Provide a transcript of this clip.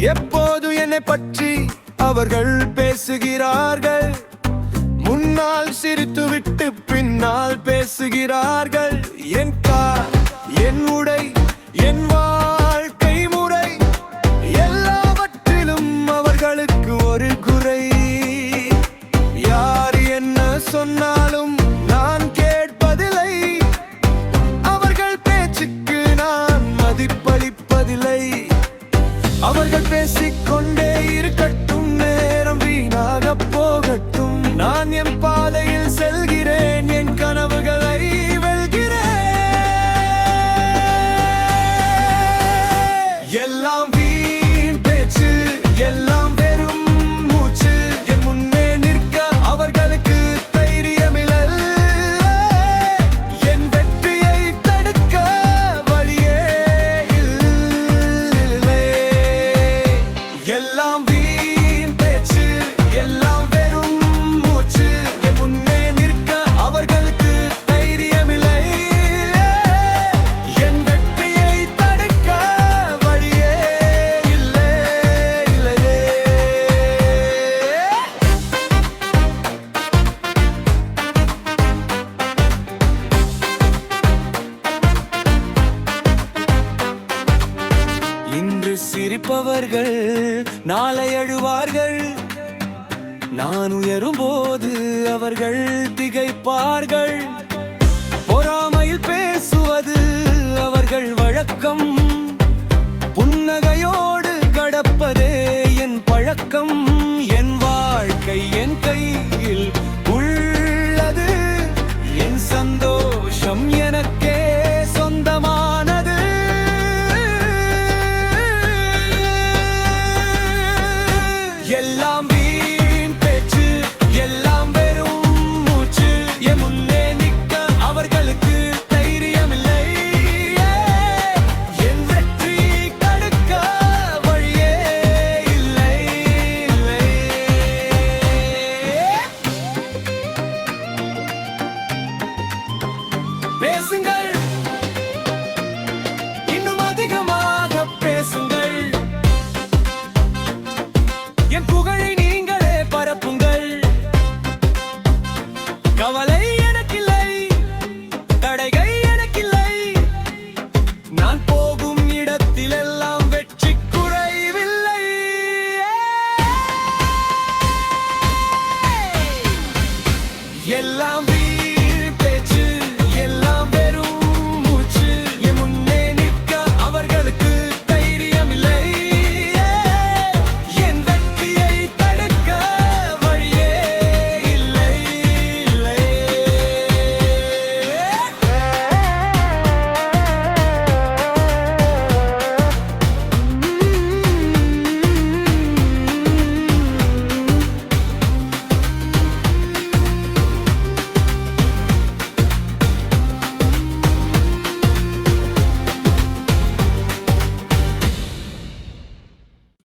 எப்போது என்னை பற்றி அவர்கள் பேசுகிறார்கள்? முன்னால் சிரித்துவிட்டு பின்னால் பேசுகிறார்கள். என் கார் என் உடை என் வாழ்க்கை முறை எல்லாவற்றிலும் அவர்களுக்கு ஒரு குறை. யார் என்ன சொன்னாலும் அவர்கள் பேசிக்கொண்டே இருக்கட்டும். சிரிப்பவர்கள் நாளை அழுவார்கள். நான் உயரும் போது அவர்கள் திகைப்பார்கள். பொறாமையில் பேசுவது அவர்கள் வழக்கம். புகழை நீங்களே பரப்புங்கள். கவலை எனக்கில்லை தடைகை எனக்கில்லை. நான் போகும் இடத்திலெல்லாம் வெற்றி குறைவில்லை. எல்லாம்